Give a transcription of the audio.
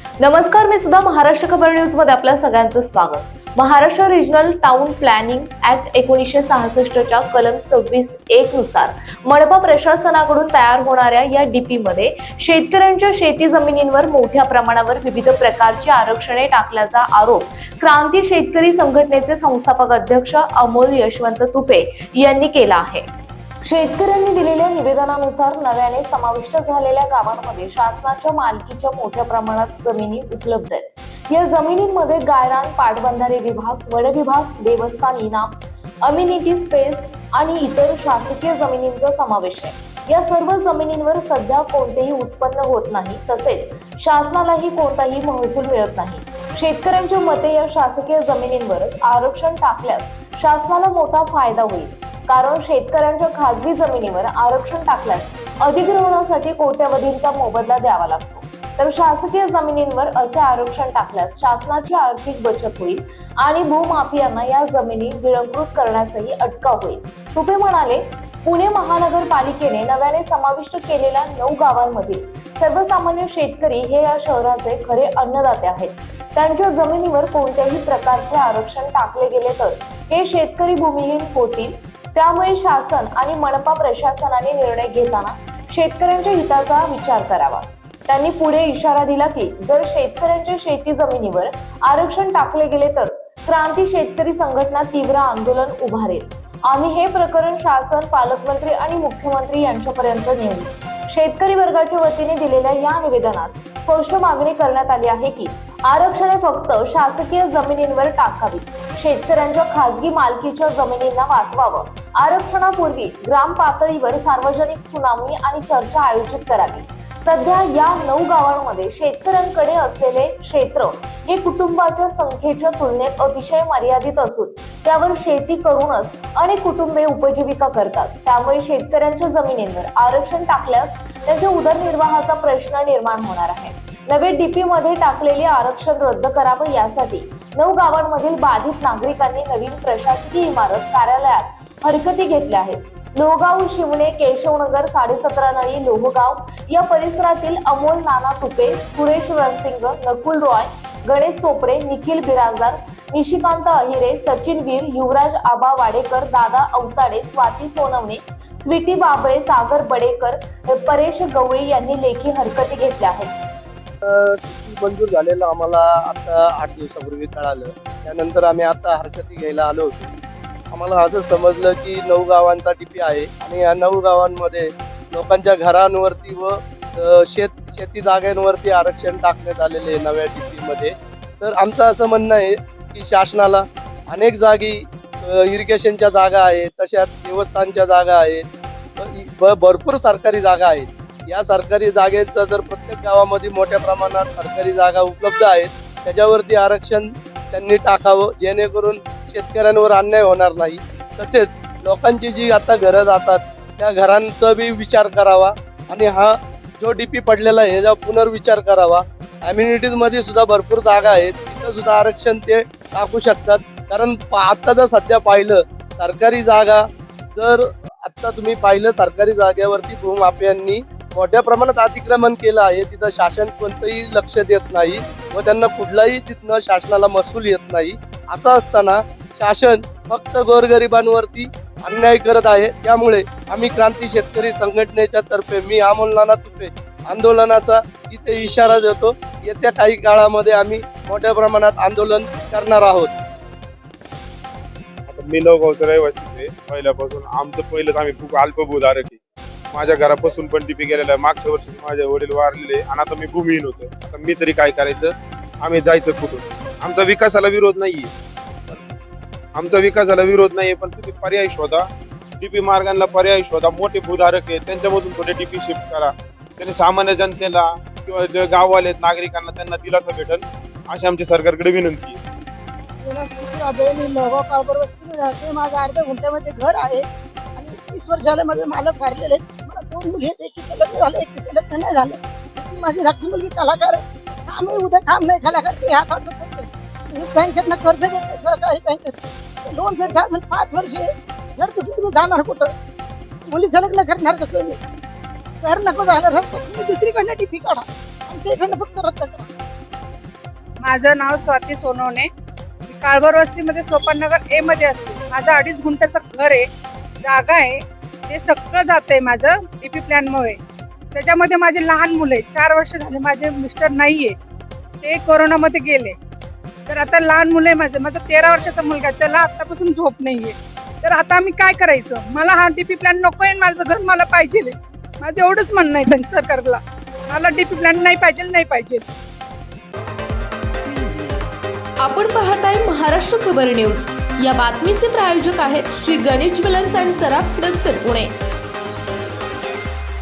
नमस्कार मी सुद्धा महाराष्ट्र खबर न्यूजमध्ये आपल्या सगळ्यांचं स्वागत. Maharashtra regional town planning act एकोणीसशे सहासष्टच्या कलम सव्वीस एक नुसार मनपा प्रशासनाकडून तयार होणाऱ्या या डीपी मध्ये शेतकऱ्यांच्या शेती जमिनींवर मोठ्या प्रमाणावर विविध प्रकारची आरक्षणे टाकल्याचा आरोप क्रांती शेतकरी संघटनेचे संस्थापक अध्यक्ष अमोल यशवंत तुपे यांनी केला आहे. शेतकऱ्यांनी दिलेल्या निवेदनानुसार नव्याने समाविष्ट झालेल्या गावांमध्ये शासनाच्या मालकीच्या मोठ्या प्रमाणात जमिनी उपलब्ध आहेत. या जमिनींमध्ये गायरान पाटबंधारे विभाग वन विभाग देवस्थान इनाम अम्युनिटी स्पेस आणि इतर शासकीय जमिनींचा समावेश आहे. या सर्व जमिनींवर सध्या कोणतेही उत्पन्न होत नाही तसेच शासनालाही कोणताही महसूल मिळत नाही. शेतकऱ्यांच्या मते या शासकीय जमिनींवरच आरक्षण टाकल्यास शासनाला मोठा फायदा होईल. कारण शेतकऱ्यांच्या खासगी जमिनीवर आरक्षण टाकल्यास अधिग्रहणासाठी कोट्यवधींचा मोबदला द्यावा लागतो. तर शासकीय जमिनींवर असे आरक्षण टाकल्यास शासनाची आर्थिक बचत होईल आणि भूमाफियांना या जमिनी गिळंकृत करण्यासही अटकाव होईल. तुपे म्हणाले पुणे महानगरपालिकेने नव्याने समाविष्ट केलेल्या नऊ गावांमधील सर्वसामान्य शेतकरी हे या शहराचे खरे अन्नदाते आहेत. त्यांच्या जमिनीवर कोणत्याही प्रकारचे आरक्षण टाकले गेले तर हे शेतकरी भूमिहीन होतील त्यामुळे शासन आणि मनपा प्रशासनाने निर्णय घेताना शेतकऱ्यांच्या हिताचा विचार करावा. त्यांनी पुढे इशारा दिला की जर शेतकऱ्यांच्या शेती जमिनीवर आरक्षण टाकले गेले तर क्रांती शेतकरी संघटना तीव्र आंदोलन उभारेल. आम्ही हे प्रकरण शासन पालकमंत्री आणि मुख्यमंत्री यांच्यापर्यंत नेऊ. शेतकरी वर्गाच्या वतीने दिलेल्या या निवेदनात स्पष्ट मागणी करण्यात आली आहे की आरक्षणे फक्त शासकीय जमिनींवर टाकावीत शेतकऱ्यांच्या खासगी मालकीच्या जमिनींना वाचवावं. आरक्षणापूर्वी ग्राम पातळीवर सार्वजनिक सुनावणी आणि चर्चा आयोजित करावी. सध्या या नऊ गावांमध्ये शेतकऱ्यांकडे असलेले क्षेत्र हे कुटुंबाच्या संख्येच्या तुलनेत अतिशय मर्यादित असून त्यावर शेती करूनच अनेक कुटुंबे उपजीविका करतात. त्यामुळे शेतकऱ्यांच्या जमिनींवर आरक्षण टाकल्यास त्यांच्या उदरनिर्वाहाचा प्रश्न निर्माण होणार आहे. नवे डीपी मध्ये टाकलेले आरक्षण रद्द करावं यासाठी नऊ गावांमधील बाधित नागरिकांनी नवीन प्रशासकीय इमारत कार्यालयात हरकती घेतल्या आहेत. लोहगाव शिवणे केशवनगर साडेसतरा नळी लोहगाव या परिसरातील अमोल नाना तुपे सुरेश रणसिंग नकुल रॉय गणेश चोपडे निखिल बिराजदार निशिकांत अहिरे सचिन वीर युवराज आबा वाडेकर दादा अवताडे स्वाती सोनवणे स्वीटी बाबळे सागर बडेकर परेश गवळी यांनी लेखी हरकती घेतल्या आहेत. मंजूर झालेलं आम्हाला आता आठ दिवसापूर्वी कळालं. त्यानंतर आम्ही आता हरकती घ्यायला आलो होतो. आम्हाला असं समजलं की नऊ गावांचा डीपी आहे आणि या नऊ गावांमध्ये लोकांच्या घरांवरती व शेत शेती जागांवरती आरक्षण टाकण्यात आलेले आहे नव्या डीपीमध्ये तर आमचं असं म्हणणं आहे की शासनाला अनेक जागी इरिगेशनच्या जागा आहेत तशाच देवस्थानच्या जागा आहेत भरपूर सरकारी जागा आहेत. या सरकारी जागेचं जर प्रत्येक गावामध्ये मोठ्या प्रमाणात सरकारी जागा उपलब्ध आहेत त्याच्यावरती आरक्षण त्यांनी टाकावं जेणेकरून शेतकऱ्यांवर अन्याय होणार नाही. तसेच लोकांची जी आता घरं जातात त्या घरांचा बी विचार करावा आणि हा जो डीपी पडलेला आहे याचा पुनर्विचार करावा. अम्युनिटीजमध्ये सुद्धा भरपूर जागा आहेत. तिथं सुद्धा आरक्षण ते टाकू शकतात. कारण पा- आता जर सध्या पाहिलं सरकारी जागा जर आता तुम्ही पाहिलं सरकारी जागेवरती भूमाफियांनी मोठ्या प्रमाणात अतिक्रमण केलं आहे. तिथं शासन कोणतंही लक्ष देत नाही व त्यांना कुठलाही तिथनं शासनाला महसूल येत नाही. असं असताना शासन फक्त गोरगरिबांवरती अन्याय करत आहे. त्यामुळे आम्ही क्रांती शेतकरी संघटनेच्या तर्फे मी अमोल नाना तुपे आंदोलनाचा इथे इशारा देतो. येत्या काही काळामध्ये आम्ही मोठ्या प्रमाणात आंदोलन करणार आहोत. मी नवगावचा रहिवासीच आहे. पहिल्यापासून आमचं पहिलंच आम्ही खूप अल्पभूधारक आहे माझ्या घरापासून पण टिपी गेलेला आहे मागच्या वर्षी माझे वडील वारलेले आणि आता मी भूमिहीन होतो आता मी तरी काय करायचं? आम्ही जायचं कुठून? आमचा विकासाला विरोध नाहीये. आमचा विकासाला विरोध नाही पण तुम्ही पर्याय शोधा. डीपी मार्गांना पर्याय शोधा. मोठे भूधारक आहेत त्यांच्यामधून थोडे डीपी शिफ्ट करा. त्यांनी सामान्य जनतेला किंवा जे गाववाले आहेत, नागरिकांना त्यांना दिलासा भेटल अशी आमची सरकारकडे विनंती आहे. राहते माझं अर्ध्या घंट्यामध्ये घर आहे. आणि तीस वर्ष माझे मालक वारलेले मला दोन मुली आहेत एकीचं लग्न झालं एकीचं लग्न नाही झालं. माझी धाकटी मुलगी कलाकार आहे. आम्ही उद्या काम नाही कलाकार ह्या बँकेतनं कर्ज घेतले सहकारी बँकेत. लोन फेडता झालं पाच वर्ष. घर कुठे तुम्ही जाणार कुठं? मुलीचं लग्न करणार कसं मी? घर नको झालं तर तुम्ही दुसरीकडनं टिपी काढा. आमच्या इकडनं फक्त रद्द करा. माझं नाव स्वाती सोनवणे. काळभर वस्तीमध्ये सोपाननगर ए मध्ये असते. माझं अडीच गुंठ्याचं घर आहे जागा आहे ते सगळं जात आहे माझं डीपी प्लॅनमुळे त्याच्यामध्ये माझे लहान मुलं आहे चार वर्ष झाले माझे मिस्टर नाहीये. ते कोरोनामध्ये गेले. तर आता लहान मुलं आहे माझं. माझा तेरा वर्षाचा मुलगा आहे, त्याला आतापासून झोप नाहीये. तर आता आम्ही काय करायचं? मला हा डीपी प्लॅन नको आहे माझं घर मला पाहिजे माझं एवढंच म्हणणं आहे त्यांच्या सरकारला. मला डीपी प्लॅन नाही पाहिजे नाही पाहिजे. आपण पाहत आहे महाराष्ट्र खबर न्यूज. या बातमीचे प्रायोजक आहेत श्री गणेश ज्वेलर्स अँड सराफ पुणे.